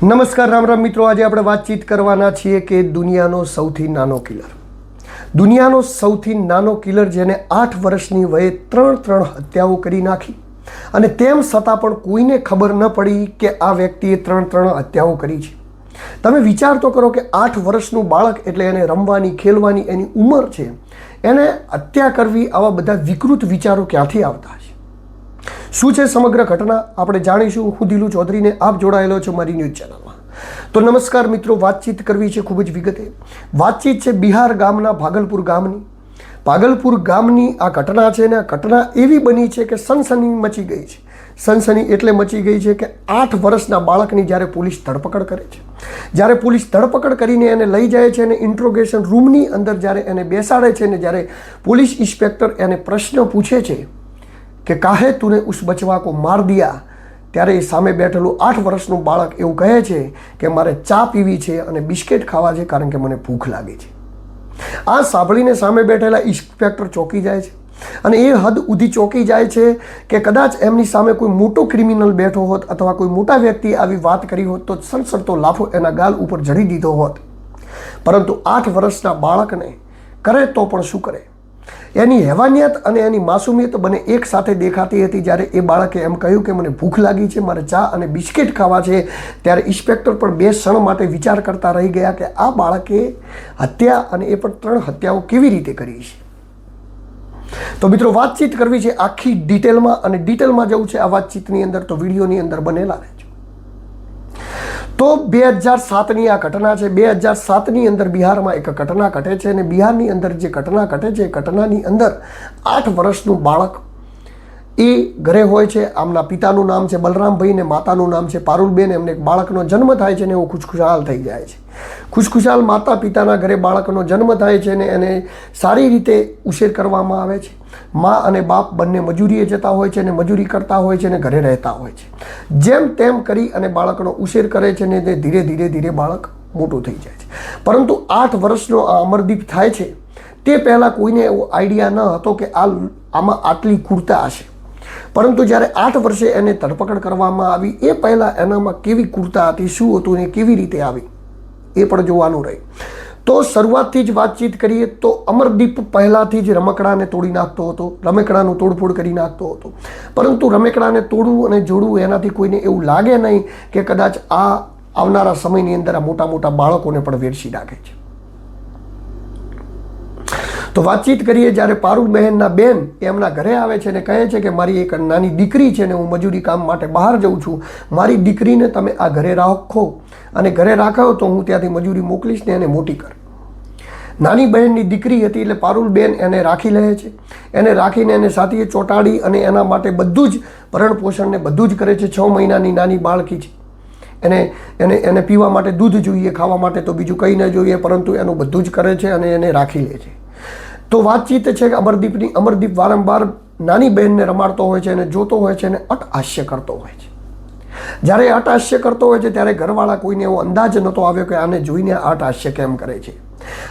નમસ્કાર, રામ રામ મિત્રો. આજે આપણે વાતચીત કરવાના છીએ કે દુનિયાનો સૌથી નાનો કિલર. દુનિયાનો સૌથી નાનો કિલર જેને આઠ વર્ષની વયે ત્રણ ત્રણ હત્યાઓ કરી નાખી. અને તેમ છતાં પણ કોઈને ખબર ન પડી કે આ વ્યક્તિએ ત્રણ ત્રણ હત્યાઓ કરી છે. તમે વિચાર તો કરો કે આઠ વર્ષનું બાળક એટલે એને રમવાની, ખેલવાની એની ઉંમર છે. એને હત્યા કરવી આવા બધા વિકૃત વિચારો ક્યાંથી આવતા છે શું છે સમગ્ર ઘટના? આપણે જાણીશું. હું દિલુ ચૌધરીને આપ જોડાયેલો છો મારી ન્યૂઝ ચેનલમાં. તો નમસ્કાર મિત્રો, વાતચીત કરવી છે ખૂબ જ વિગતે. વાતચીત છે બિહાર ગામના ભાગલપુર ગામની. ભાગલપુર ગામની આ ઘટના છે ને આ ઘટના એવી બની છે કે સનસની મચી ગઈ છે. સનસની એટલે મચી ગઈ છે કે આઠ વર્ષના બાળકની જ્યારે પોલીસ ધરપકડ કરે છે. જ્યારે પોલીસ ધરપકડ કરીને એને લઈ જાય છે અને ઇન્ટ્રોગેશન રૂમની અંદર જ્યારે એને બેસાડે છે ને જ્યારે પોલીસ ઇન્સ્પેક્ટર એને પ્રશ્ન પૂછે છે કે કાહે તુને ઉસ બચવા કો માર દિયા? ત્યારે એ સામે બેઠેલું આઠ વર્ષનું બાળક એવું કહે છે કે મારે ચા પીવી છે અને બિસ્કેટ ખાવા છે કારણ કે મને ભૂખ લાગે છે. આ સાંભળીને સામે બેઠેલા ઇન્સ્પેક્ટર ચોંકી જાય છે અને એ હદ ઉધી ચોંકી જાય છે કે કદાચ એમની સામે કોઈ મોટો ક્રિમિનલ બેઠો હોત અથવા કોઈ મોટા વ્યક્તિ આવી વાત કરી હોત તો સણસણતો લાફો એના ગાલ ઉપર જડી દીધો હોત. પરંતુ આઠ વર્ષના બાળકને કરે તો પણ શું કરે? એની હેવાનિયત અને એની માસુમિયત બને એક સાથે દેખાતી હતી જ્યારે એ બાળકે એમ કહ્યું કે મને ભૂખ લાગી છે, મારે ચા અને બિસ્કિટ ખાવા છે, ત્યારે ઇન્સ્પેક્ટર પણ બે ક્ષણ માટે વિચાર કરતા રહી ગયા કે આ બાળકે હત્યા અને એ પણ ત્રણ હત્યાઓ કેવી રીતે કરી છે. તો મિત્રો, વાતચીત કરવી છે આખી ડિટેલમાં અને ડિટેલમાં જવું છે આ વાતચીતની અંદર, તો વિડીયોની અંદર બનેલા રહેજો તો બે હજાર સાતની આ ઘટના છે. બે હજાર સાતની અંદર બિહારમાં એક ઘટના ઘટે છે અને બિહારની અંદર જે ઘટના ઘટે છે, એ ઘટનાની અંદર આઠ વર્ષનું બાળક એ ઘરે હોય છે, આમના પિતાનું નામ છે બલરામભાઈ ને માતાનું નામ છે પારુલબેન, એમને એક બાળકનો જન્મ થાય છે ને એવો ખુશખુશાલ થઈ જાય છે. ખુશખુશાલ માતા પિતાના ઘરે બાળકનો જન્મ થાય છે ને એને સારી રીતે ઉછેર કરવામાં આવે છે. મા અને બાપ બંને મજૂરીએ જતા હોય છે ને મજૂરી કરતા હોય છે ને ઘરે રહેતા હોય છે. જેમ તેમ કરી અને બાળકનો ઉછેર કરે છે ને તે ધીરે ધીરે ધીરે બાળક મોટું થઈ જાય છે. પરંતુ આઠ વર્ષનો આ અમરદીપ થાય છે, તે પહેલાં કોઈને એવો આઈડિયા ન હતો કે આ આમાં આટલી કુર્તા હશે. પરંતુ જ્યારે આઠ વર્ષે એને ધરપકડ કરવામાં આવી, એ પહેલાં એનામાં કેવી કુર્તા હતી, શું હતું ને કેવી રીતે આવી, એ પણ જોવાનું રહે. તો શરૂઆતથી જ વાતચીત કરીએ તો અમરદીપ પહેલાંથી જ રમકડાને તોડી નાખતો હતો, રમકડાનું તોડફોડ કરી નાખતો હતો. પરંતુ રમકડાને તોડવું અને જોડવું એનાથી કોઈને એવું લાગે નહીં કે કદાચ આ આવનારા સમયની અંદર આ મોટા મોટા બાળકોને પણ વેરસી નાખે છે. તો વાતચીત કરીએ જ્યારે પારુલ બહેનના બેન એમના ઘરે આવે છે અને કહે છે કે મારી એક નાની દીકરી છે ને હું મજૂરી કામ માટે બહાર જઉં છું. મારી દીકરીને તમે આ ઘરે રાખો અને ઘરે રાખો તો હું ત્યાંથી મજૂરી મોકલીશ ને એને મોટી કર. નાની બહેનની દીકરી હતી એટલે પારુલ બેન એને રાખી લે છે. એને રાખીને એને સાથીએ ચોંટાડી અને એના માટે બધું જ ભરણ પોષણને બધું જ કરે છે. છ મહિનાની નાની બાળકી છે. એને એને એને પીવા માટે દૂધ જોઈએ, ખાવા માટે તો બીજું કંઈ ન જોઈએ, પરંતુ એનું બધું જ કરે છે અને એને રાખી લે છે. તો વાતચીત છે કે અમરદીપની અમરદીપ વારંવાર નાની બહેનને રમાડતો હોય છે અને જોતો હોય છે અને અટહાસ્ય કરતો હોય છે. જ્યારે અટહાસ્ય કરતો હોય છે, ત્યારે ઘરવાળા કોઈને એવો અંદાજ નહોતો આવ્યો કે આને જોઈને અટહાસ્ય કેમ કરે છે.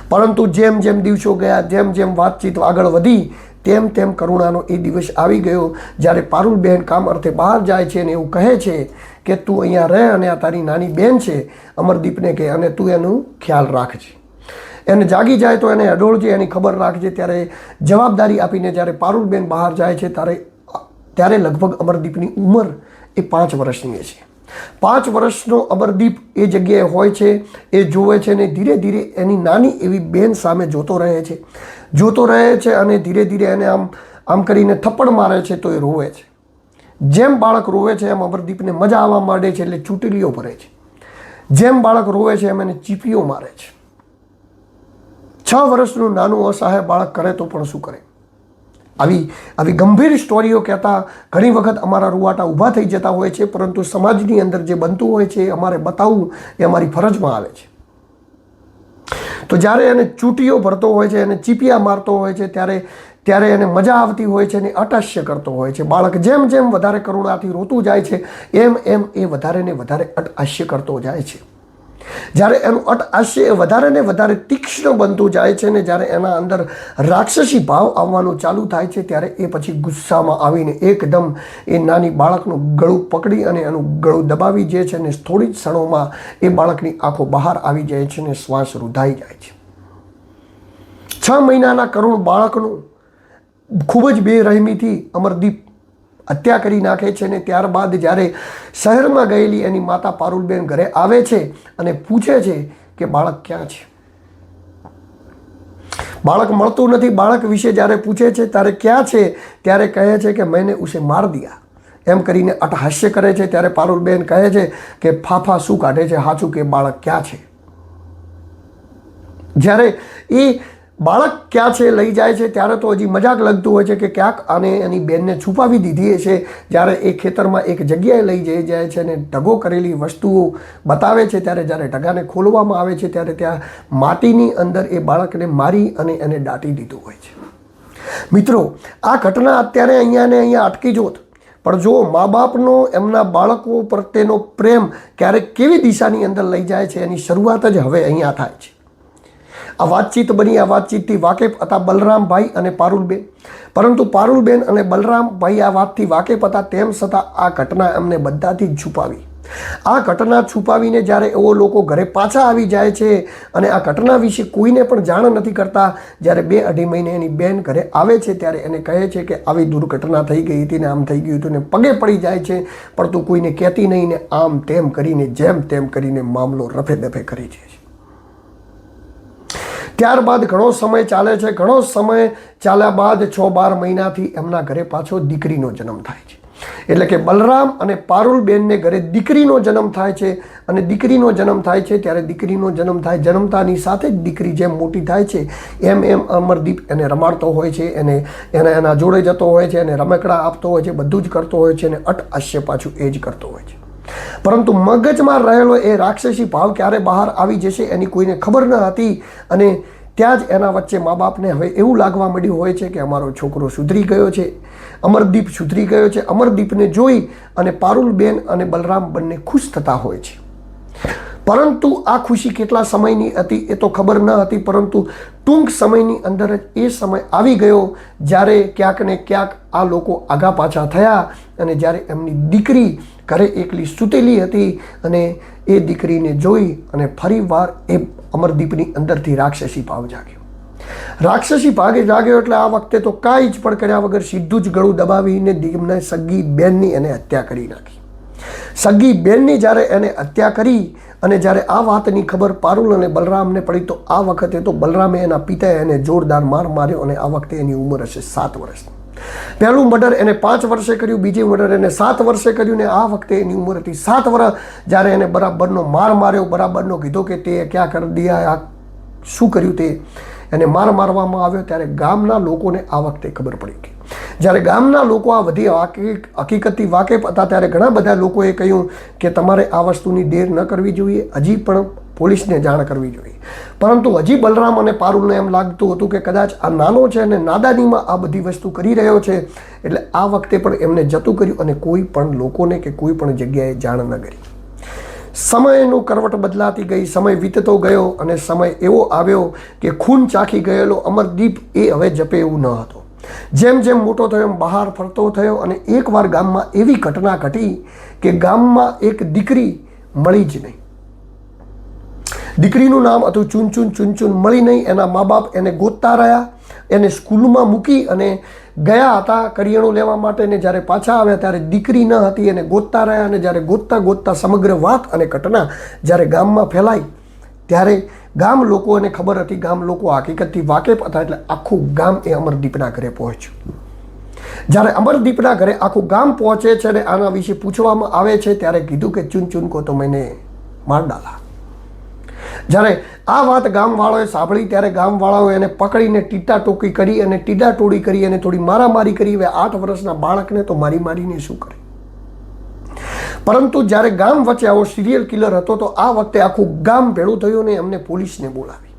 પરંતુ જેમ જેમ દિવસો ગયા, જેમ જેમ વાતચીત આગળ વધી, તેમ તેમ કરુણાનો એ દિવસ આવી ગયો. જ્યારે પારુલબહેન કામ અર્થે બહાર જાય છે અને એવું કહે છે કે, તું અહીંયા રહે અને આ તારી નાની બહેન છે. અમરદીપને કહે, અને તું એનું ખ્યાલ રાખજે એને જાગી જાય તો એને અડોળજે એની ખબર રાખજે, ત્યારે જવાબદારી આપીને જ્યારે પારુલબેન બહાર જાય છે, ત્યારે ત્યારે લગભગ અમરદીપની ઉંમર એ પાંચ વર્ષની છે. પાંચ વર્ષનો અમરદીપ એ જગ્યાએ હોય છે, એ જુએ છે ને ધીરે ધીરે એની નાની એવી બેન સામે જોતો રહે છે. જોતો રહે છે અને ધીરે ધીરે એને આમ આમ કરીને થપ્પડ મારે છે તો એ રોવે છે. જેમ બાળક રોવે છે, એમ અમરદીપને મજા આવવા માંડે છે, એટલે ચૂંટલીઓ ભરે છે. જેમ બાળક રોવે છે, એમ એને ચીપીઓ મારે છે. છ વર્ષનું નાનું અસહાય બાળક કરે તો પણ શું કરે? આવી આવી ગંભીર સ્ટોરીઓ કહેતા ઘણી વખત અમારા રૂવાટા ઊભા થઈ જતા હોય છે, પરંતુ સમાજની અંદર જે બનતું હોય છે અમારે બતાવવું એ અમારી ફરજમાં આવે છે. તો જ્યારે એને ચૂંટીઓ ભરતો હોય છે, એને ચીપિયા મારતો હોય છે, ત્યારે ત્યારે એને મજા આવતી હોય છે અને અટાશ્ય કરતો હોય છે. બાળક જેમ જેમ વધારે કરુણાથી રોતું જાય છે, એમ એમ એ વધારે ને વધારે અટાશ્ય કરતો જાય છે. જ્યારે એનું અટ હાસ્ય વધારે ને વધારે તીક્ષ્ણ બનતું જાય છે ને જ્યારે એના અંદર રાક્ષસી ભાવ આવવાનું ચાલુ થાય છે, ત્યારે એ પછી ગુસ્સામાં આવીને એકદમ એ નાની બાળકનું ગળું પકડી અને એનું ગળું દબાવી જે છે ને થોડી જ ક્ષણોમાં એ બાળકની આંખો બહાર આવી જાય છે ને શ્વાસ રૂધાઈ જાય છે. છ મહિનાના કરુણ બાળકનું ખૂબ જ બેરહેમીથી અમરદીપ હત્યા કરી નાખે છે અને ત્યારબાદ જ્યારે શહેરમાં ગયેલી એની માતા પારુલબેન ઘરે આવે છે અને પૂછે છે કે બાળક ક્યાં છે? બાળક મળતું નથી. બાળક વિશે જ્યારે પૂછે છે ત્યારે ક્યાં છે? ત્યારે કહે છે કે મેને ઉસે માર દિયા. એમ કરીને અટહાસ્ય કરે છે. ત્યારે પારુલબેન કહે છે કે ફાફા શું કાઢે છે? સાચું કે બાળક ક્યાં છે? જ્યારે એ બાળક ક્યાં છે, લઈ જાય છે, ત્યારે તો હજી મજાક લગતું હોય છે કે ક્યાંક આને એની બેનને છુપાવી દીધી છે જ્યારે એ ખેતરમાં એક જગ્યાએ લઈ જઈ જાય છે અને ઢગો કરેલી વસ્તુઓ બતાવે છે, ત્યારે જ્યારે ઢગાને ખોલવામાં આવે છે, ત્યારે ત્યાં માટીની અંદર એ બાળકને મારી અને એને દાટી દીધું હોય છે. મિત્રો, આ ઘટના અત્યારે અહીંયા ને અહીંયા અટકી જોત. પણ જો મા બાપનો એમના બાળકો પ્રત્યેનો પ્રેમ ક્યારેક કેવી દિશાની અંદર લઈ જાય છે, એની શરૂઆત જ હવે અહીંયા થાય છે. આ વાતચીત બની, આ વાતચીતથી વાકેફ હતા બલરામભાઈ અને પારુલબેન. પરંતુ પારુલબેન અને બલરામભાઈ આ વાતથી વાકેફ હતા તેમ છતાં આ ઘટના એમને બધાથી જ છુપાવી. આ ઘટના છુપાવીને જ્યારે એવો લોકો ઘરે પાછા આવી જાય છે અને આ ઘટના વિશે કોઈને પણ જાણ નથી કરતા, જ્યારે બે અઢી મહિને એની બેન ઘરે આવે છે ત્યારે એને કહે છે કે આવી દુર્ઘટના થઈ ગઈ હતી ને આમ થઈ ગયું હતું ને પગે પડી જાય છે, પણ કોઈને કહેતી નહીં ને આમ તેમ કરીને, જેમ તેમ કરીને મામલો રફે દફે કરી છે. ત્યારબાદ ઘણો સમય ચાલે છે. ઘણો સમય ચાલ્યા બાદ છ બાર મહિનાથી એમના ઘરે પાછો દીકરીનો જન્મ થાય છે. એટલે કે બલરામ અને પારુલબેનને ઘરે દીકરીનો જન્મ થાય છે અને દીકરીનો જન્મ થાય છે ત્યારે દીકરીનો જન્મ થાય, જન્મતાની સાથે જ દીકરી જેમ મોટી થાય છે, એમ એમ અમરદીપ એને રમાડતો હોય છે, એને એને એના જોડે જતો હોય છે, એને રમકડા આપતો હોય છે, બધું જ કરતો હોય છે અને અટ હાસ્ય પાછું એ જ કરતો હોય છે. પરંતુ મગજમાં રહેલો એ રાક્ષસી ભાવ ક્યારે બહાર આવી જશે એની કોઈને ખબર ન હતી અને ત્યાં જ એના વચ્ચે મા બાપને હવે એવું લાગવા મળ્યું હોય છે કે અમારો છોકરો સુધરી ગયો છે, અમરદીપ સુધરી ગયો છે, અમરદીપને જોઈ અને પારુલબેન અને બલરામ બંને ખુશ થતા હોય છે. પરંતુ આ ખુશી કેટલા સમયની હતી એ તો ખબર ન હતી, પરંતુ ટૂંક સમયની અંદર જ એ સમય આવી ગયો જ્યારે ક્યાંક ને ક્યાંક આ લોકો આગા પાછા થયા અને જ્યારે એમની દીકરી ઘરે એકલી સૂતેલી હતી અને એ દીકરીને જોઈ અને ફરીવાર એ અમરદીપની અંદરથી રાક્ષસી ભાવ જાગ્યો. રાક્ષસી ભાગે જાગ્યો એટલે આ વખતે તો કાંઈ જ પણ કર્યા વગર સીધું જ ગળું દબાવીને દીમને સગી બેનની એને હત્યા કરી નાખી. સગી બેનની જ્યારે એને હત્યા કરી અને જ્યારે આ વાતની ખબર પારુલ અને બલરામને પડી, તો આ વખતે તો બલરામે એના પિતાએ એને જોરદાર માર માર્યો અને આ વખતે એની ઉંમર હશે સાત વર્ષ. પહેલું મર્ડર એને પાંચ વર્ષે કર્યું, બીજું મર્ડર એને સાત વર્ષે કર્યું ને આ વખતે એની ઉંમર હતી સાત વર્ષ જ્યારે એને બરાબરનો માર માર્યો, બરાબરનો કીધો કે તે ક્યાં કરી દિયા આ શું કર્યું તે? એને માર મારવામાં આવ્યો, ત્યારે ગામના લોકોને આ વખતે ખબર પડી ગઈ. જ્યારે ગામના લોકો આ બધી હકીકતથી વાકેફ હતા, ત્યારે ઘણા બધા લોકોએ કહ્યું કે તમારે આ વસ્તુની દેર ન કરવી જોઈએ. હજી પણ પોલીસને જાણ કરવી જોઈએ. પરંતુ હજી બલરામ અને પારુલને એમ લાગતું હતું કે કદાચ આ નાનો છે અને નાદાનીમાં આ બધી વસ્તુ કરી રહ્યો છે, એટલે આ વખતે પણ એમને જતું કર્યું અને કોઈ પણ લોકોને કે કોઈ પણ જગ્યાએ જાણ ન કરી. સમયનું કરવટ બદલાતી ગઈ, સમય વીતતો ગયો અને સમય એવો આવ્યો કે ખૂન ચાખી ગયેલો અમરદીપ એ હવે જપે એવું ન હતો. જેમ જેમ મોટો થયો એમ બહાર ફરતો થયો અને એકવાર ગામમાં એવી ઘટના ઘટી કે ગામમાં એક દીકરી મળી જ નહીં. દીકરીનું નામ હતું ચૂનચૂન ચૂનચૂન મળી નહીં. એના મા બાપ એને ગોતતા રહ્યા, એને સ્કૂલમાં મૂકી અને ગયા હતા કરિયાણું લેવા માટે. ને જ્યારે પાછા આવ્યા ત્યારે દીકરી ન હતી, એને ગોતતા રહ્યા અને જ્યારે ગોતતા ગોતતા સમગ્ર વાત અને ઘટના જ્યારે ગામમાં ફેલાઈ ત્યારે ગામ લોકોને ખબર હતી, ગામ લોકો હકીકતથી વાકેફ હતા એટલે આખું ગામ એ અમરદીપના ઘરે પહોંચ્યું. જ્યારે અમરદીપના ઘરે આખું ગામ પહોંચે છે અને આના વિશે પૂછવામાં આવે છે, ત્યારે કીધું કે, ચૂન ચૂન કો તો મેને માર ડાલા. જ્યારે આ વાત ગામવાળાએ સાંભળી, ત્યારે ગામવાળાઓ એને પકડીને ટીટા ટોકી કરી અને ટીડા ટોળી કરી અને થોડી મારામારી કરી. હવે આઠ વર્ષના બાળકને તો મારી મારીને શું કરે? પરંતુ જ્યારે ગામ વચ્ચે આવો સિરિયલ કિલર હતો તો આ વખતે આખું ગામ ભેળું થયું ને એમને પોલીસને બોલાવી.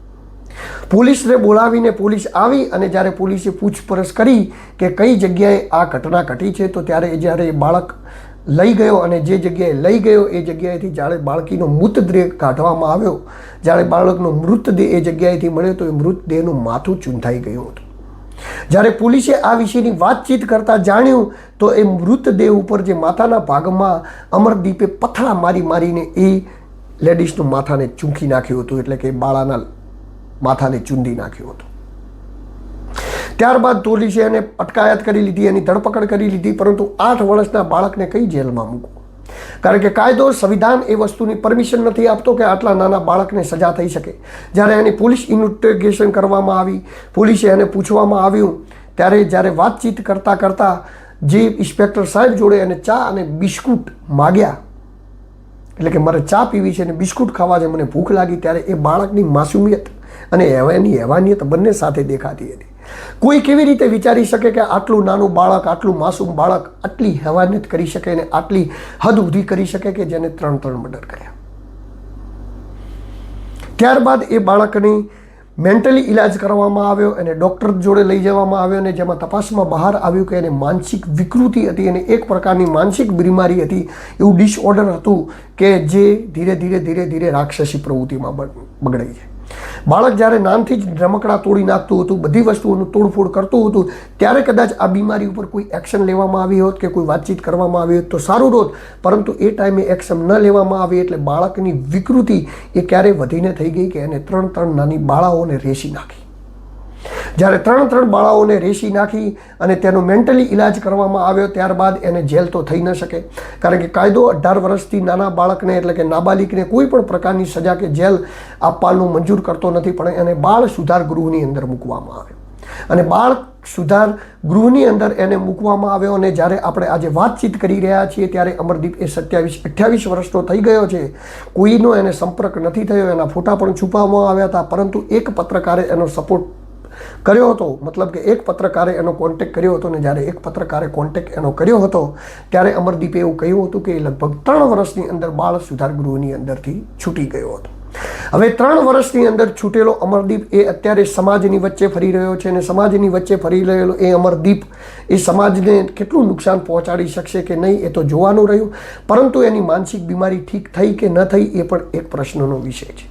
પોલીસને બોલાવીને પોલીસ આવી અને જ્યારે પોલીસે પૂછપરછ કરી કે કઈ જગ્યાએ આ ઘટના ઘટી છે, તો ત્યારે જ્યારે એ બાળક લઈ ગયો અને જે જગ્યાએ લઈ ગયો, એ જગ્યાએથી જ્યારે બાળકીનો મૃતદેહ કાઢવામાં આવ્યો. જ્યારે બાળકનો મૃતદેહ એ જગ્યાએથી મળ્યો, તો એ મૃતદેહનું માથું ચૂંધાઈ ગયું હતું. જ્યારે પોલીસે આ વિશેની વાતચીત કરતાં જાણ્યું, તો એ મૃતદેહ ઉપર જે માથાના ભાગમાં અમરદીપે પથરા મારી મારીને એ લેડીઝનું માથાને ચૂંકી નાખ્યું હતું, એટલે કે બાળાના માથાને ચૂંદી નાખ્યું હતું. ત્યારબાદ પોલીસે એને અટકાયત કરી લીધી, એની ધરપકડ કરી લીધી, પરંતુ આઠ વર્ષના બાળકને કઈ જેલમાં મૂકવું? કારણ કે કાયદો, સંવિધાન એ વસ્તુની પરમિશન નથી આપતો કે આટલા નાના બાળકને સજા થઈ શકે. જ્યારે એની પોલીસ ઇન્વેસ્ટિગેશન કરવામાં આવી, પોલીસે એને પૂછવામાં આવ્યું, ત્યારે જ્યારે વાતચીત કરતાં કરતાં જે ઇન્સ્પેક્ટર સાહેબ જોડે એને ચા અને બિસ્કુટ માગ્યા. એટલે કે મારે ચા પીવી છે અને બિસ્કુટ ખાવા છે, મને ભૂખ લાગી, ત્યારે એ બાળકની માસુમિયત અને એની હેવાનિયત બંને સાથે દેખાતી હતી. કોઈ કેવી રીતે વિચારી શકે કે આટલું નાનું બાળક, આટલું માસૂમ બાળક આટલી હેવાનિયત કરી શકે અને આટલી હદ ઊધી કરી શકે કે જેને ત્રણ ત્રણ મર્ડર કર્યા? ત્યારબાદ એ બાળકની મેન્ટલી ઇલાજ કરવામાં આવ્યો અને ડૉક્ટર જોડે લઈ જવામાં આવ્યો અને જેમાં તપાસમાં બહાર આવ્યું કે એને માનસિક વિકૃતિ હતી અને એક પ્રકારની માનસિક બીમારી હતી. એવું ડિસઓર્ડર હતું કે જે ધીરે ધીરે ધીરે ધીરે રાક્ષસી પ્રવૃત્તિમાં બગડાઈ છે બાળક જ્યારે નાનથી જ રમકડા તોડી નાખતું હતું, બધી વસ્તુઓનું તોડફોડ કરતું હતું, ત્યારે કદાચ આ બીમારી ઉપર કોઈ એક્શન લેવામાં આવી હોત કે કોઈ વાતચીત કરવામાં આવી હોત તો સારું હોત. પરંતુ એ ટાઈમે એક્શન ન લેવામાં આવી એટલે બાળકની વિકૃતિ એ ક્યારે વધીને થઈ ગઈ કે એને ત્રણ ત્રણ નાની બાળાઓને રેસી નાખી. જ્યારે ત્રણ ત્રણ બાળાઓને રેસી નાખી અને તેનો મેન્ટલી ઇલાજ કરવામાં આવ્યો, ત્યારબાદ એને જેલ તો થઈ ન શકે. કારણ કે કાયદો અઢાર વર્ષથી નાના બાળકને એટલે કે નાબાલિકને કોઈ પણ પ્રકારની સજા કે જેલ આપવાનું મંજૂર કરતો નથી, પણ એને બાળ સુધાર ગૃહની અંદર મૂકવામાં આવે. અને બાળ સુધાર ગૃહની અંદર એને મૂકવામાં આવ્યો અને જ્યારે આપણે આજે વાતચીત કરી રહ્યા છીએ, ત્યારે અમરદીપ એ સત્યાવીસ, અઠ્યાવીસ વર્ષનો થઈ ગયો છે. કોઈનો એને સંપર્ક નથી થયો, એના ફોટા પણ છુપાવવામાં આવ્યા હતા, પરંતુ એક પત્રકારે એનો સપોર્ટ કર્યો હતો. મતલબ કે એક પત્રકારે એનો કોન્ટેક કર્યો હતો ને જ્યારે એક પત્રકારે કોન્ટેક એનો કર્યો હતો, ત્યારે અમરદીપે એવું કહ્યું હતું કે એ લગભગ ત્રણ વર્ષની અંદર બાળ સુધાર ગૃહની અંદરથી છૂટી ગયો હતો. હવે ત્રણ વર્ષની અંદર છૂટેલો અમરદીપ એ અત્યારે સમાજની વચ્ચે ફરી રહ્યો છે અને સમાજની વચ્ચે ફરી રહેલો એ અમરદીપ એ સમાજને કેટલું નુકસાન પહોંચાડી શકશે કે નહીં એ તો જોવાનું રહ્યું. પરંતુ એની માનસિક બીમારી ઠીક થઈ કે ન થઈ એ પણ એક પ્રશ્નનો વિષય છે.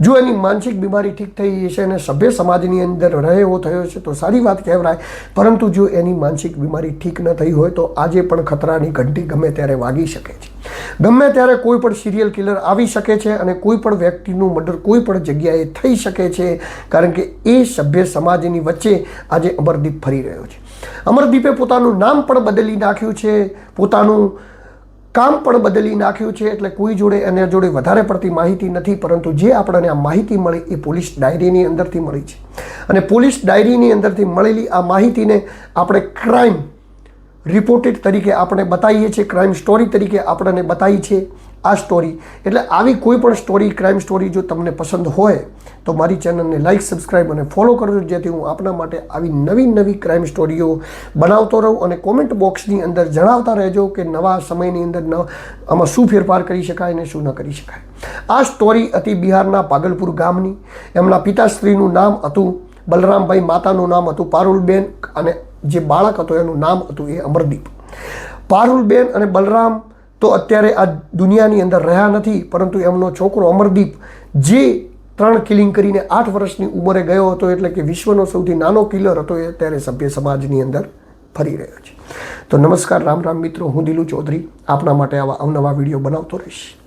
જો એની માનસિક બીમારી ઠીક થઈ છે અને સભ્ય સમાજની અંદર રહે એવો થયો છે તો સારી વાત કહેવાય. પરંતુ જો એની માનસિક બીમારી ઠીક ન થઈ હોય તો આજે પણ ખતરાની ઘંટી ગમે ત્યારે વાગી શકે છે. ગમે ત્યારે કોઈ પણ સિરિયલ કિલર આવી શકે છે અને કોઈ પણ વ્યક્તિનું મર્ડર કોઈ પણ જગ્યાએ થઈ શકે છે, કારણ કે એ સભ્ય સમાજની વચ્ચે આજે અમરદીપ ફરી રહ્યો છે. અમરદીપે પોતાનું નામ પણ બદલી નાખ્યું છે, પોતાનું કામ પણ બદલી નાખ્યું છે, એટલે કોઈ જોડે એના જોડે વધારે પડતી માહિતી નથી, પરંતુ જે આપણને આ માહિતી મળી એ પોલીસ ડાયરીની અંદરથી મળી છે. અને પોલીસ ડાયરીની અંદરથી મળેલી આ માહિતીને આપણે ક્રાઇમ રિપોર્ટેડ તરીકે આપણે બતાવીએ છીએ ક્રાઇમ સ્ટોરી તરીકે આપણને બતાવી છે આ સ્ટોરી એટલે આવી કોઈ પણ સ્ટોરી ક્રાઇમ સ્ટોરી જો તમને પસંદ હોય, તો મારી ચેનલને લાઇક સબસ્ક્રાઇબ અને ફોલો કરજો, જેથી હું આપના માટે આવી નવી નવી ક્રાઇમ સ્ટોરીઓ બનાવતો રહું અને કોમેન્ટ બોક્સની અંદર જણાવતા રહેજો કે નવા સમયની અંદર ન, આમાં શું ફેરફાર કરી શકાય અને શું ન કરી શકાય. આ સ્ટોરી હતી બિહારના પાગલપુર ગામની. એમના પિતાશ્રીનું નામ હતું બલરામભાઈ માતાનું નામ હતું પારુલબેન અને જે બાળક હતો, એનું નામ હતું એ અમરદીપ. પારુલબેન અને બલરામ તો અત્યારે આ દુનિયાની અંદર રહ્યા નથી, પરંતુ એમનો છોકરો અમરદીપ, જે ત્રણ કિલિંગ કરીને આઠ વર્ષની ઉંમરે ગયો હતો, એટલે કે વિશ્વનો સૌથી નાનો કિલર હતો, એ અત્યારે સભ્ય સમાજની અંદર ફરી રહ્યો છે. તો નમસ્કાર, રામ રામ મિત્રો, હું દિલુ ચૌધરી. આપના માટે આવા અવનવા વીડિયો બનાવતો રહીશ.